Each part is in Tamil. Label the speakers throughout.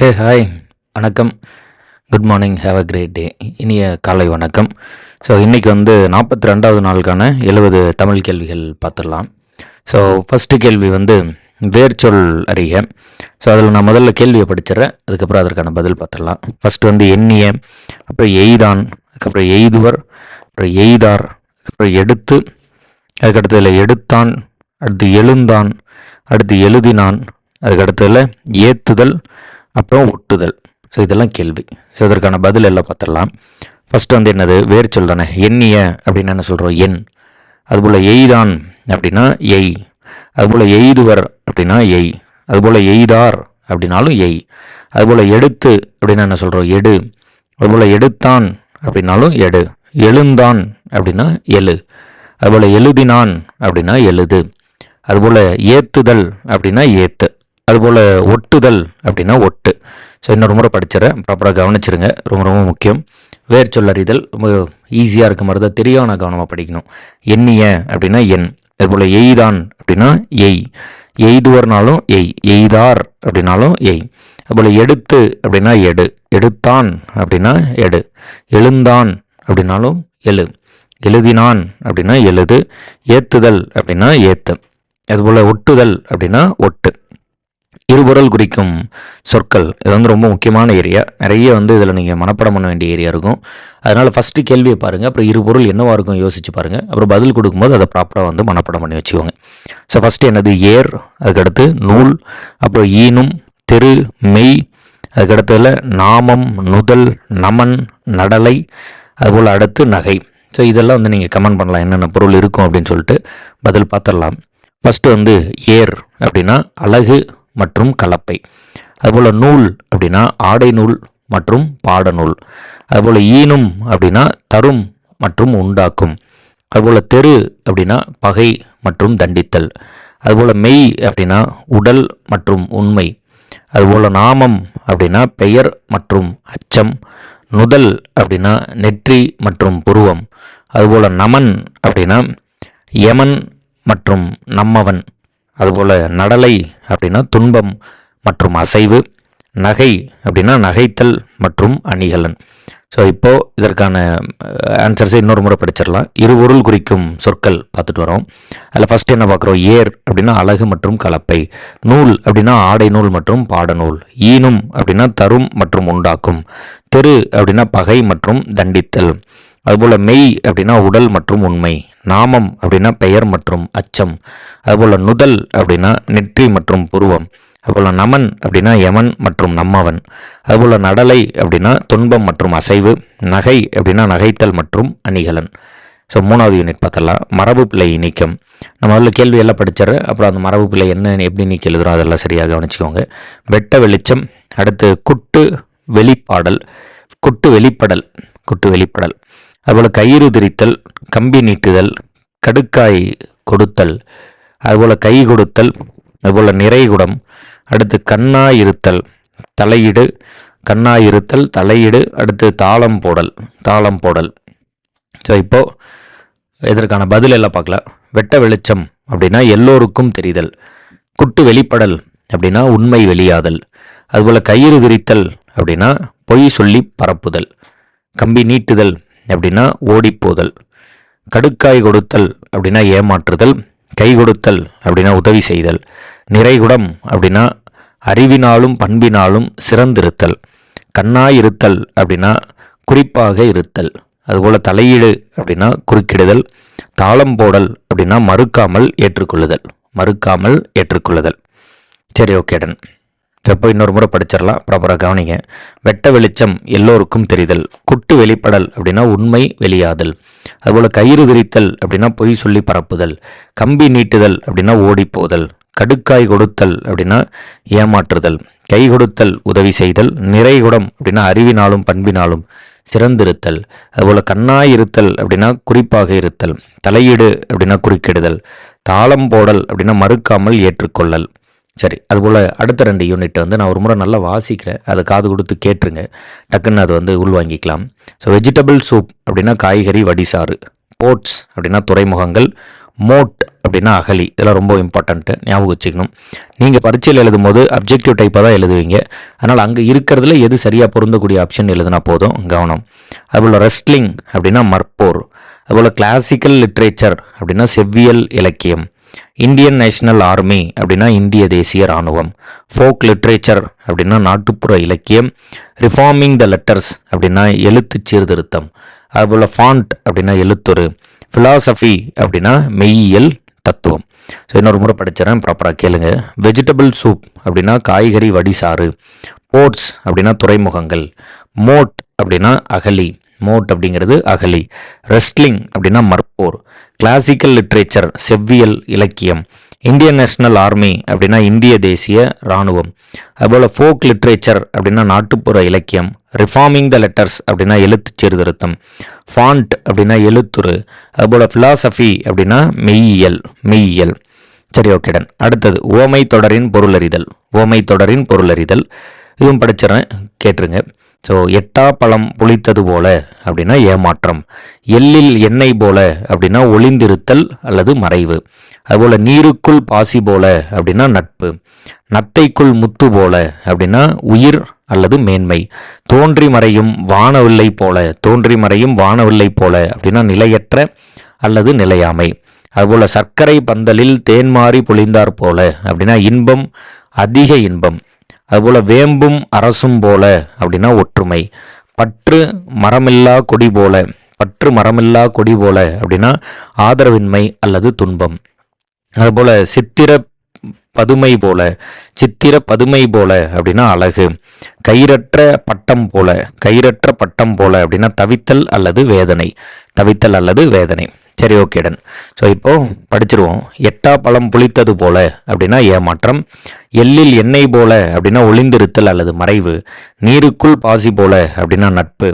Speaker 1: ஹே ஹாய் வணக்கம். Good morning have a great day இனிய காலை வணக்கம். ஸோ இன்றைக்கி வந்து நாற்பத்தி ரெண்டாவது நாளுக்கான எழுபது தமிழ் கேள்விகள் பார்த்துடலாம். ஸோ ஃபஸ்ட்டு கேள்வி வந்து வேர்ச்சொல் அறிக. ஸோ அதில் நான் முதல்ல கேள்வியை படிச்சிடுறேன். அதுக்கப்புறம் அதற்கான பதில் பார்த்துடலாம். ஃபஸ்ட்டு வந்து எண்ணிய அப்புறம் எய்தான் அதுக்கப்புறம் எய்துவர் அப்புறம் எய்தார் அப்புறம் எடுத்து அதுக்கடுத்ததில் எடுத்தான் அடுத்து எழுந்தான் அடுத்து எழுதினான் அதுக்கடுத்ததில் ஏத்துதல் அப்புறம் ஒட்டுதல். ஸோ இதெல்லாம் கேள்வி. ஸோ இதற்கான பதில் எல்லாம் பார்த்துடலாம். ஃபஸ்ட்டு வந்து என்னது? வேர் சொல் தானே. எண்ணிய அப்படின்னு என்ன சொல்கிறோம் எண். அதுபோல் எய்தான் அப்படின்னா எய். அதுபோல் எய்துவர் அப்படின்னா எய். அதுபோல் எய்தார் அப்படின்னாலும் எய். அதுபோல் எடுத்து அப்படின்னா என்ன சொல்கிறோம் எடு. அதுபோல் எடுத்தான் அப்படின்னாலும் எடு. எழுந்தான் அப்படின்னா எழு. அதுபோல் எழுதினான் அப்படின்னா எழுது. அதுபோல் ஏத்துதல் அப்படின்னா ஏத்து. அதுபோல் ஒட்டுதல் அப்படின்னா ஒட்டு. ஸோ இன்னொரு முறை படிச்சிடறேன். ப்ராப்பராக கவனிச்சிருங்க. ரொம்ப ரொம்ப முக்கியம். வேர் சொல்லறிதல் ரொம்ப ஈஸியாக இருக்க மாதிரி தான் தெரியும் ஆனால் கவனமாக படிக்கணும். எண்ணிய அப்படின்னா எண். அதுபோல் எய்தான் அப்படின்னா எய். எய்துவர்னாலும் எய். எய்தார் அப்படின்னாலும் எய். அதுபோல் எடுத்து அப்படின்னா எடு. எடுத்தான் அப்படின்னா எடு. எழுந்தான் அப்படின்னாலும் எழு. எழுதினான் அப்படின்னா எழுது. ஏத்துதல் அப்படின்னா ஏத்து. அதுபோல் ஒட்டுதல் அப்படின்னா ஒட்டு. இருபொருள் குறிக்கும் சொற்கள். இது வந்து ரொம்ப முக்கியமான ஏரியா. நிறைய வந்து இதில் நீங்கள் மனப்படம் பண்ண வேண்டிய ஏரியா இருக்கும். அதனால் ஃபஸ்ட்டு கேள்வியை பாருங்கள் அப்புறம் இருபொருள் என்னவா இருக்கும் யோசிச்சு பாருங்கள் அப்புறம் பதில் கொடுக்கும்போது அதை ப்ராப்பராக வந்து மனப்படம் பண்ணி வச்சுக்கோங்க. ஸோ ஃபஸ்ட்டு என்னது? ஏர் அதுக்கடுத்து நூல் அப்புறம் ஈனும் தெரு மெய் அதுக்கடுத்ததில் நாமம் நுதல் நமன் நடலை அதுபோல் அடுத்து நகை. ஸோ இதெல்லாம் வந்து நீங்கள் கமெண்ட் பண்ணலாம். என்னென்ன பொருள் இருக்கும் அப்படின்னு சொல்லிட்டு பதில் பார்த்துடலாம். ஃபஸ்ட்டு வந்து ஏர் அப்படின்னா அழகு மற்றும் கலப்பை. அதுபோல் நூல் அப்படின்னா ஆடை நூல் மற்றும் பாடநூல். அதுபோல் ஈனும் அப்படின்னா தரும் மற்றும் உண்டாக்கும். அதுபோல் தெரு அப்படின்னா பகை மற்றும் தண்டித்தல். அதுபோல் மெய் அப்படின்னா உடல் மற்றும் உண்மை. அதுபோல் நாமம் அப்படின்னா பெயர் மற்றும் அச்சம். நுதல் அப்படின்னா நெற்றி மற்றும் புருவம். அதுபோல் நமன் அப்படின்னா யமன் மற்றும் நம்மவன். அதுபோல் நடலை அப்படின்னா துன்பம் மற்றும் அசைவு நகை அப்படின்னா நகைத்தல் மற்றும் அணிகலன். ஸோ இப்போது இதற்கான ஆன்சர்ஸை இன்னொரு முறை படிச்சிடலாம். இரு பொருள் குறிக்கும் சொற்கள் பார்த்துட்டு வரோம். அதில் ஃபஸ்ட் என்ன பார்க்குறோம்? ஏர் அப்படின்னா அழகு மற்றும் கலப்பை. நூல் அப்படின்னா ஆடை நூல் மற்றும் பாடநூல் ஈனும் அப்படின்னா தரும் மற்றும் உண்டாக்கும். தெரு அப்படின்னா பகை மற்றும் தண்டித்தல். அதுபோல் மெய் அப்படின்னா உடல் மற்றும் உண்மை நாமம் அப்படின்னா பெயர் மற்றும் அச்சம் அதுபோல் நுதல் அப்படின்னா நெற்றி மற்றும் புருவம் அதுபோல் நமன் அப்படின்னா யமன் மற்றும் நம்மவன் அதுபோல் நடலை அப்படின்னா துன்பம் மற்றும் அசைவு நகை அப்படின்னா நகைத்தல் மற்றும் அணிகலன். ஸோ மூணாவது யூனிட் பார்த்தலாம் மரபு பிள்ளை நீக்கம். நம்ம அதில் கேள்வி எல்லாம் படிச்சிடறேன் அப்புறம் அந்த மரபு பிள்ளை என்ன எப்படி நீக்கி எழுதுறோம் அதெல்லாம் சரியாக கவனிச்சுக்கோங்க. வெட்ட வெளிச்சம் அடுத்து குட்டு வெளிப்பாடல் குட்டு வெளிப்படல் குட்டு வெளிப்படல். அதுபோல் கயிறு திரித்தல் கம்பி நீட்டுதல் கடுக்காய் கொடுத்தல் அதுபோல் கை கொடுத்தல் அதுபோல் நிறைகுடம் அடுத்து கண்ணாயிருத்தல் தலையீடு கண்ணாயிருத்தல் தலையீடு அடுத்து தாளம் போடல் தாளம் போடல். ஸோ இப்போது இதற்கான பதில் எல்லாம் பார்க்கலாம் வெட்ட வெளிச்சம் அப்படின்னா எல்லோருக்கும் தெரிதல். குட்டு வெளிப்படல் அப்படின்னா உண்மை வெளியாதல். அதுபோல் கயிறு திரித்தல் அப்படின்னா பொய் சொல்லி பரப்புதல். கம்பி நீட்டுதல் அப்படின்னா ஓடிப்போதல். கடுக்காய் கொடுத்தல் அப்படின்னா ஏமாற்றுதல். கை கொடுத்தல் அப்படின்னா உதவி செய்தல். நிறைகுடம் அப்படின்னா அறிவினாலும் பண்பினாலும் சிறந்திருத்தல். கண்ணாயிருத்தல் அப்படின்னா குறிப்பாக இருத்தல். அதுபோல் தலையீடு அப்படின்னா குறுக்கிடுதல். தாளம் போடல் அப்படின்னா மறுக்காமல் ஏற்றுக்கொள்ளுதல். மறுக்காமல் ஏற்றுக்கொள்ளுதல். சரி ஓகே டன் இன்னொரு முறை படிச்சிடலாம். ப்ராப்பராக கவனிங்க. வெட்ட வெளிச்சம் எல்லோருக்கும் தெரிதல். குட்டு வெளிப்படல் அப்படின்னா உண்மை வெளியாதல். அதுபோல் கயிறு திரித்தல் அப்படின்னா பொய் சொல்லி பரப்புதல். கம்பி நீட்டுதல் அப்படின்னா ஓடிப்போதல். கடுக்காய் கொடுத்தல் அப்படின்னா ஏமாற்றுதல். கை கொடுத்தல் உதவி செய்தல். நிறைகுடம் அப்படின்னா அறிவினாலும் பண்பினாலும் சிறந்திருத்தல். அதுபோல் கண்ணாய் இருத்தல் அப்படின்னா குறிப்பாக இருத்தல். தலையீடு அப்படின்னா குறுக்கிடுதல். தாளம் போடல் அப்படின்னா மறுக்காமல் ஏற்றுக்கொள்ளல். சரி அதுபோல் அடுத்த ரெண்டு யூனிட் வந்து நான் ஒரு முறை நல்லா வாசிக்கிறேன். அதை காது கொடுத்து கேட்டுருங்க. டக்குன்னு அது வந்து உள்வாங்கிக்கலாம். ஸோ வெஜிடபிள் சூப் அப்படின்னா காய்கறி வடிசாறு. போர்ட்ஸ் அப்படின்னா துறைமுகங்கள். மோட் அப்படின்னா அகலி. இதெல்லாம் ரொம்ப இம்பார்ட்டண்ட்டு ஞாபகம் வச்சுக்கணும். நீங்கள் பரீட்சையில் எழுதும் போது அப்ஜெக்டிவ் டைப்பாக தான் எழுதுவீங்க. அதனால் அங்கே இருக்கிறதுல எது சரியாக பொருந்தக்கூடிய ஆப்ஷன் எழுதுனா போதும். கவனம். அதுபோல் ரெஸ்ட்லிங் அப்படின்னா மற்போர். அதுபோல் கிளாசிக்கல் லிட்ரேச்சர் அப்படின்னா செவ்வியல் இலக்கியம். இந்தியன் நேஷனல் ஆர்மி அப்படின்னா இந்திய தேசிய இராணுவம். ஃபோக் லிட்ரேச்சர் அப்படின்னா நாட்டுப்புற இலக்கியம். ரிஃபார்மிங் த லெட்டர்ஸ் அப்படின்னா எழுத்து சீர்திருத்தம். அதுபோல் ஃபாண்ட் அப்படின்னா எழுத்துரு. ஃபிலாசபி அப்படின்னா மெய்யியல் தத்துவம். ஸோ இன்னொரு முறை படிச்சிடறேன் ப்ராப்பராக கேளுங்க. வெஜிடபிள் சூப் அப்படின்னா காய்கறி வடிசாறு. போர்ட்ஸ் அப்படின்னா துறைமுகங்கள். மோட் அப்படின்னா அகலி. மோட் அப்படிங்கிறது அகலி. ரெஸ்ட்லிங் அப்படின்னா மற்போர். கிளாசிக்கல் லிட்ரேச்சர் செவ்வியல் இலக்கியம். இந்தியன் நேஷனல் ஆர்மி அப்படின்னா இந்திய தேசிய இராணுவம். அதுபோல் ஃபோக் லிட்ரேச்சர் அப்படின்னா நாட்டுப்புற இலக்கியம். ரிஃபார்மிங் த லெட்டர்ஸ் அப்படின்னா எழுத்து சீர்திருத்தம். ஃபாண்ட் அப்படின்னா எழுத்துரு. அதுபோல் ஃபிலாசபி அப்படின்னா மெய்யியல் மெய்யியல். சரி ஓகேடன் அடுத்தது ஓமை தொடரின் பொருளறிதல். ஓமை தொடரின் பொருளறிதல். இதுவும் படிச்சிடறேன் கேட்டுருங்க. ஸோ எட்டா பழம் புளித்தது போல அப்படின்னா ஏமாற்றம். எள்ளில் எண்ணெய் போல அப்படின்னா ஒளிந்திருத்தல் அல்லது மறைவு. அதுபோல் நீருக்குள் பாசி போல அப்படின்னா நட்பு. நத்தைக்குள் முத்து போல அப்படின்னா உயிர் அல்லது மேன்மை. தோன்றி மறையும் வானவில்லை போல தோன்றி மறையும் வானவில்லை போல அப்படின்னா நிலையற்ற அல்லது நிலையாமை. அதுபோல் சர்க்கரை பந்தலில் தேன்மாறி பொழிந்தார் போல அப்படின்னா இன்பம் அதிக இன்பம். அதுபோல் வேம்பும் அரசும் போல அப்படின்னா ஒற்றுமை. பற்று மரமில்லா கொடி போல பற்று மரமில்லா கொடி போல அப்படின்னா ஆதரவின்மை அல்லது துன்பம். அதுபோல் சித்திர பதுமை போல சித்திர பதுமை போல அப்படின்னா அழகு. கயிறற்ற பட்டம் போல கயிறற்ற பட்டம் போல அப்படின்னா தவித்தல் அல்லது வேதனை. தவித்தல் அல்லது வேதனை. சரி ஓகேடன் ஸோ இப்போது படிச்சிருவோம். எட்டா பழம் புளித்தது போல அப்படின்னா ஏமாற்றம் எள்ளில் எண்ணெய் போல அப்படின்னா ஒளிந்திருத்தல் அல்லது மறைவு நீருக்குள் பாசி போல அப்படின்னா நட்பு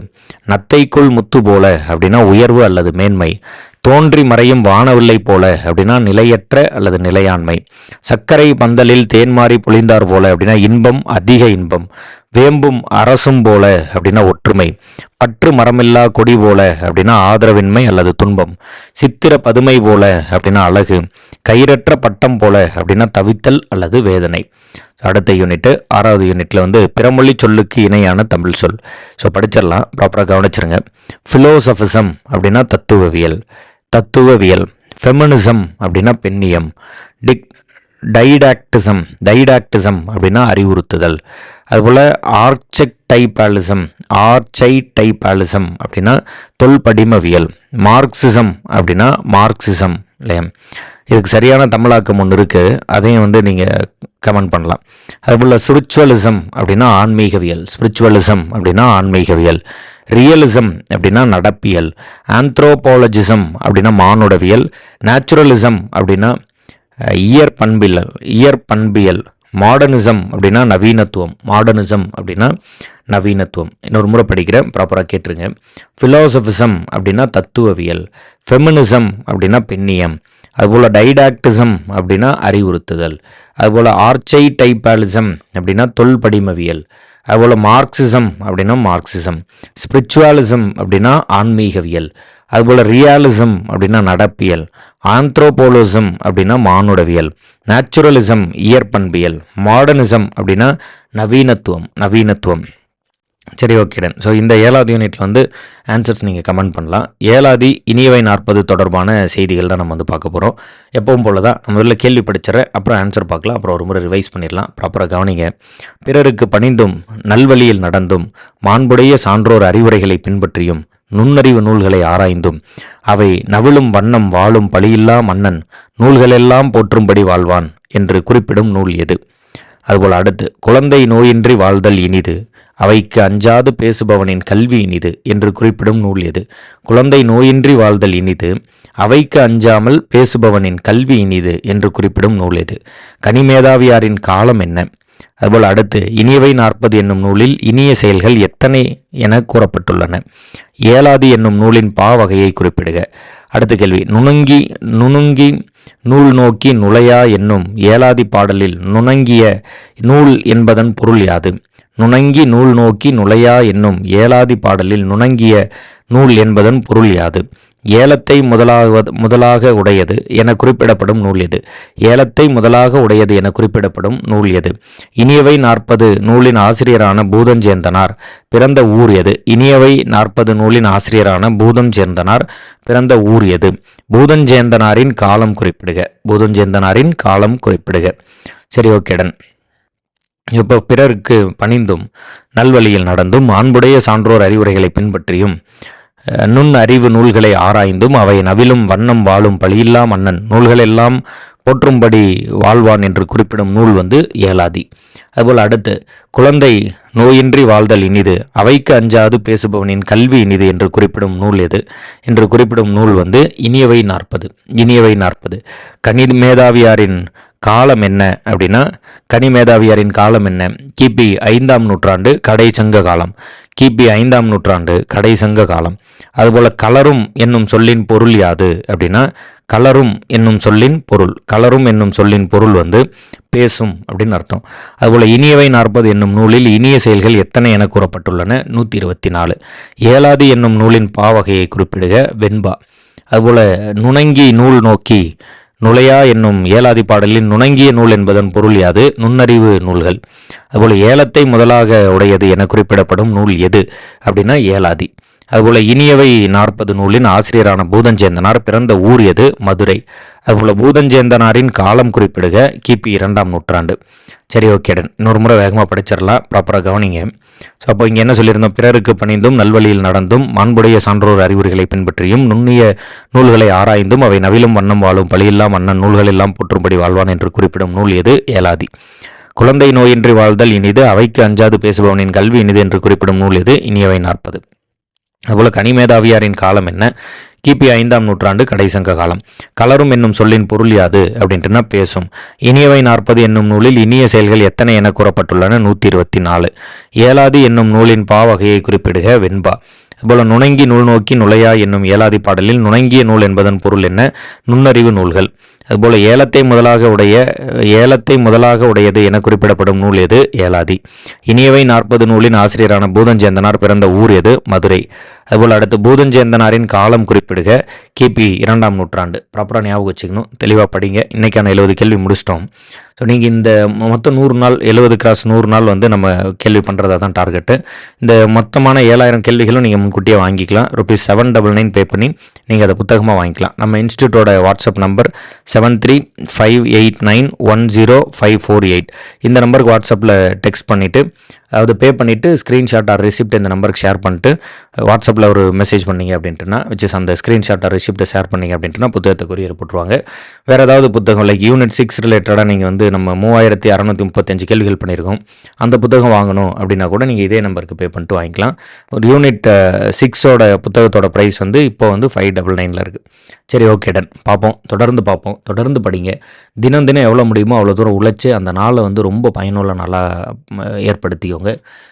Speaker 1: நத்தைக்குள் முத்து போல அப்படின்னா உயர்வு அல்லது மேன்மை தோன்றி மறையும் வானவில்லை போல அப்படின்னா நிலையற்ற அல்லது நிலையாண்மை. சர்க்கரை பந்தலில் தேன்மாறி பொழிந்தார் போல அப்படின்னா இன்பம் அதிக இன்பம். வேம்பும் அரசும் போல அப்படின்னா ஒற்றுமை. பற்று மரமில்லா கொடி போல அப்படின்னா ஆதரவின்மை அல்லது துன்பம். சித்திர பதுமை போல அப்படின்னா அழகு. கயிறற்ற பட்டம் போல அப்படின்னா தவித்தல் அல்லது வேதனை. அடுத்த யூனிட்டு ஆறாவது யூனிட்ல வந்து பிறமொழி சொல்லுக்கு இணையான தமிழ் சொல். ஸோ படிச்சிடலாம். ப்ராப்பராக கவனிச்சிருங்க. ஃபிலோசபிசம் அப்படின்னா தத்துவவியல். தத்துவவியல் ஃபெமினிசம் அப்படின்னா பெண்ணியம் டிக் டைடாக்டிசம் டைடாக்டிசம் அப்படின்னா அறிவுறுத்துதல். அதுபோல் ஆர்ச்சைபாலிசம் ஆர்ச்சை டைபாலிசம் அப்படின்னா தொல்படிமவியல் மார்க்சிசம் அப்படின்னா மார்க்சிசம் இல்லையா? இதுக்கு சரியான தமிழாக்கம் ஒன்று இருக்குது அதையும் வந்து நீங்கள் கமெண்ட் பண்ணலாம். அதுபோல் ஸ்பிரிச்சுவலிசம் அப்படின்னா ஆன்மீகவியல் ஸ்பிரிச்சுவலிசம் அப்படின்னா ஆன்மீகவியல். ரியலிசம் அப்படின்னா நடப்பியல். ஆந்த்ரோபாலஜிசம் அப்படின்னா மானுடவியல். நேச்சுரலிசம் அப்படின்னா இயற் பண்பியல் இயற் பண்பியல். மாடர்னிசம் அப்படின்னா நவீனத்துவம். மாடர்னிசம் அப்படின்னா நவீனத்துவம். இன்னொரு முறை படிக்கிறேன் ப்ராப்பராக கேட்டுருங்க. ஃபிலோசபிசம் அப்படின்னா தத்துவவியல். ஃபெமினிசம் அப்படின்னா பெண்ணியம் அதுபோல் டைடாக்டிசம் அப்படின்னா அறிவுறுத்துதல். அதுபோல் ஆர்ச்சை டைப்பாலிசம் அப்படின்னா தொல்படிமவியல். அதுபோல் மார்க்சிசம் அப்படின்னா மார்க்சிசம். ஸ்பிரிச்சுவாலிசம் அப்படின்னா ஆன்மீகவியல். அதுபோல் ரியாலிசம் அப்படின்னா நடப்பியல். ஆந்த்ரோபோலிசம் அப்படின்னா மானுடவியல். நேச்சுரலிசம் இயற்பண்பியல். மாடர்னிசம் அப்படின்னா நவீனத்துவம் நவீனத்துவம். சரி ஓகேடன் ஸோ இந்த ஏழாவது யூனிட்டில் வந்து ஆன்சர்ஸ் நீங்கள் கமெண்ட் பண்ணலாம். ஏழாதி இனியவை நாற்பது தொடர்பான செய்திகள் தான் நம்ம வந்து பார்க்க போகிறோம் எப்பவும் போல தான் நம்ம முதல்ல கேள்வி படிச்சிடறேன் அப்புறம் ஆன்சர் பார்க்கலாம் அப்புறம் ஒரு முறை ரிவைஸ் பண்ணிடலாம். ப்ராப்பராக கவனிங்க. பிறருக்கு பணிந்தும் நல்வழியில் நடந்தும் மாண்புடைய சான்றோர் அறிவுரைகளை பின்பற்றியும் நுண்ணறிவு நூல்களை ஆராய்ந்தும் அவை நவிழும் வண்ணம் வாழும் பழியில்லா மன்னன் நூல்களெல்லாம் போற்றும்படி வாழ்வான் என்று குறிப்பிடும் நூல் எது? அதுபோல் அடுத்து குழந்தை நோயின்றி வாழ்தல் இனிது அவைக்கு அஞ்சாது பேசுபவனின் கல்வி இனிது என்று குறிப்பிடும் நூல் எது குழந்தை நோயின்றி வாழ்தல் இனிது அவைக்கு அஞ்சாமல் பேசுபவனின் கல்வி இனிது என்று குறிப்பிடும் நூல் எது கனிமேதாவியாரின் காலம் என்ன? அதுபோல் அடுத்து இனியவை நாற்பது என்னும் நூலில் இனிய செயல்கள் எத்தனை என கூறப்பட்டுள்ளன. ஏலாதி என்னும் நூலின் பா வகையை குறிப்பிடுக. அடுத்த கேள்வி நுணுங்கி நுணுங்கி நூல் நோக்கி நுழையா என்னும் ஏலாதி பாடலில் நுணங்கிய நூல் என்பதன் பொருள் யாது? நுணங்கி நூல் நோக்கி நுழையா என்னும் ஏலாதி பாடலில் நுணங்கிய நூல் என்பதன் பொருள் யாது? ஏலத்தை முதலாவது முதலாக உடையது என குறிப்பிடப்படும் நூல் எது? ஏலத்தை முதலாக உடையது என குறிப்பிடப்படும் நூல் எது? இனியவை நாற்பது நூலின் ஆசிரியரான பூதம் சேர்ந்தனார் பிறந்த ஊர் எது? இனியவை நாற்பது நூலின் ஆசிரியரான பூதம் சேர்ந்தனார் பிறந்த ஊர் எது? பூதஞ்சேந்தனாரின் காலம் குறிப்பிடுக. பூதஞ்சேந்தனாரின் காலம் குறிப்பிடுக. சரி ஓகேடன் இப்போ பிறருக்கு பணிந்தும் நல்வழியில் நடந்தும் அன்புடைய சான்றோர் அறிவுரைகளை பின்பற்றியும் நுண் அறிவு நூல்களை ஆராய்ந்தும் அவை நவிலும் வண்ணம் வாழும் பழியில்லா மன்னன். நூல்களெல்லாம் போற்றும்படி வாழ்வான் என்று குறிப்பிடும் நூல் வந்து ஏலாதி. அதுபோல் அடுத்து குழந்தை நோயின்றி வாழ்தல் இனிது அவைக்கு அஞ்சாது பேசுபவனின் கல்வி இனிது என்று குறிப்பிடும் நூல் எது? என்று குறிப்பிடும் நூல் வந்து இனியவை நாற்பது இனியவை நாற்பது. கனி மேதாவியாரின் காலம் என்ன அப்படின்னா கனி மேதாவியாரின் காலம் என்ன? கிபி ஐந்தாம் நூற்றாண்டு கடை சங்க காலம். கிபி ஐந்தாம் நூற்றாண்டு கடை சங்க காலம். அதுபோல் கலரும் என்னும் சொல்லின் பொருள் யாது? அப்படின்னா கலரும் என்னும் சொல்லின் பொருள். கலரும் என்னும் சொல்லின் பொருள் வந்து பேசும் அப்படின்னு அர்த்தம். அதுபோல் இனியவை நாற்பது என்னும் நூலில் இனிய செயல்கள் எத்தனை என கூறப்பட்டுள்ளன? நூற்றி இருபத்தி நாலு ஏலாதி என்னும் நூலின் பாவகையை குறிப்பிடுக. வெண்பா. அதுபோல் நுணங்கி நூல் நோக்கி நுழையா என்னும் ஏலாதி பாடலின் நுணங்கிய நூல் என்பதன் பொருள் யாது நுண்ணறிவு நூல்கள். அதுபோல் ஏலத்தை முதலாக உடையது என குறிப்பிடப்படும் நூல் எது? அப்படின்னா ஏலாதி. அதுபோல் இனியவை நாற்பது நூலின் ஆசிரியரான பூதஞ்சேந்தனார் பிறந்த ஊர் எது? மதுரை. அதுபோல் பூதஞ்சேந்தனாரின் காலம் குறிப்பிடுக. கிபி இரண்டாம் நூற்றாண்டு. சரி ஓகேடன் இன்னொரு முறை வேகமாக படிச்சிடலாம். ப்ராப்பராக கவனிங்க. ஸோ அப்போ இங்கே என்ன சொல்லியிருந்தோம்? பிறருக்கு பணிந்தும் நல்வழியில் நடந்தும் மாண்புடைய சான்றோர் அறிவுரைகளை பின்பற்றியும் நுண்ணிய நூல்களை ஆராய்ந்தும் அவை நவிலும் வண்ணம் வாழும் பழியில்லா மன்னன் நூல்கள் எல்லாம் போற்றும்படி வாழ்வான் என்று குறிப்பிடும் நூல் எது? ஏலாதி. குழந்தை நோயின்றி வாழ்தல் இனிது அவைக்கு அஞ்சாது பேசுபவனின் கல்வி இனிது என்று குறிப்பிடும் நூல் எது? இனியவை நாற்பது. அதுபோல் கனிமேதாவியாரின் காலம் என்ன? கிபி ஐந்தாம் நூற்றாண்டு கடைசங்க காலம். கலரும் என்னும் சொல்லின் பொருள் யாது? அப்படின்ட்டுனா பேசும். இனியவை நாற்பது என்னும் நூலில் இனிய செயல்கள் எத்தனை என கூறப்பட்டுள்ளன நூற்றி இருபத்தி நாலு ஏலாதி என்னும் நூலின் பாவகையை குறிப்பிடுக வெண்பா. அதுபோல நுணங்கி நூல் நோக்கி நுழையா என்னும் ஏலாதி பாடலில் நுணங்கிய நூல் என்பதன் பொருள் என்ன? நுண்ணறிவு நூல்கள். அதுபோல் ஏலத்தை முதலாக உடைய ஏலத்தை முதலாக உடையது என குறிப்பிடப்படும் நூல் எது? ஏலாதி. இனியவை நாற்பது நூலின் ஆசிரியரான பூதஞ்சேந்தனார் பிறந்த ஊர் எது? மதுரை. அதுபோல் அடுத்து பூதஞ்சேந்தனாரின் காலம் குறிப்பிடுக. கிபி இரண்டாம் நூற்றாண்டு. ப்ராப்பராக ஞாபகம் வச்சுக்கணும். தெளிவாக படிங்க. இன்னைக்கான எழுபது கேள்வி முடிச்சிட்டோம். ஸோ நீங்கள் இந்த மொத்தம் நூறு நாள் எழுபது கிராஸ் நூறு நாள் வந்து நம்ம கேள்வி பண்ணுறதா தான் டார்கெட்டு இந்த மொத்தமான ஏழாயிரம் கேள்விகளும் நீங்கள் முன்கூட்டியே வாங்கிக்கலாம். Rupees seven double nine pay பண்ணி நீங்கள் அதை புத்தகமாக வாங்கிக்கலாம். நம்ம இன்ஸ்டியூட்டோட WhatsApp number seven three five eight nine one zero five four eight இந்த நம்பருக்கு வாட்ஸ்அப்பில் டெக்ஸ்ட் பண்ணிவிட்டு அதாவது பே பண்ணிவிட்டு ஸ்க்ரீன்ஷாட் ஆர் ரிசிப்ட் இந்த நம்பருக்கு ஷேர் பண்ணிட்டு வாட்ஸ்அப்பில் ஒரு மெசேஜ் பண்ணீங்க அப்படின்ட்டுனா விச் அந்த ஸ்க்ரீன்ஷாட் ஆர் ரிசிப்ட்டை ஷேர் பண்ணிங்க அப்படின்ட்டுனா புத்தகத்தை கொரியர் போட்டுருவாங்க. வேறு ஏதாவது புத்தகம் லைக் யூனிட் சிக்ஸ் ரிலேட்டடாக நீங்கள் வந்து நம்ம மூவாயிரத்தி அறநூற்றி முப்பத்தஞ்சு கேள்விகள் பண்ணியிருக்கோம் அந்த புத்தகம் வாங்கணும் அப்படின்னா கூட நீங்கள் இதே நம்பருக்கு பே பண்ணிட்டு வாங்கிக்கலாம். ஒரு யூனிட் சிக்ஸோட புத்தகத்தோட ப்ரைஸ் வந்து இப்போ வந்து ஃபைவ் டபுள் நைனில் இருக்குது சரி ஓகே டன் பார்ப்போம். தொடர்ந்து பார்ப்போம். தொடர்ந்து படிங்க. தினம் தினம் எவ்வளோ முடியுமோ அவ்வளோ தூரம் உழைச்சி அந்த நாளை வந்து ரொம்ப பயனுள்ள நாளாக ஏற்படுத்திக்கோங்க.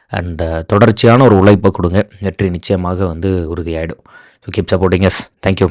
Speaker 1: அண்ட் uh, தொடர்ச்சியான ஒரு உழைப்பை கொடுங்க. வெற்றி நிச்சயமாக வந்து உறுதியாயிடும். So keep supporting us thank you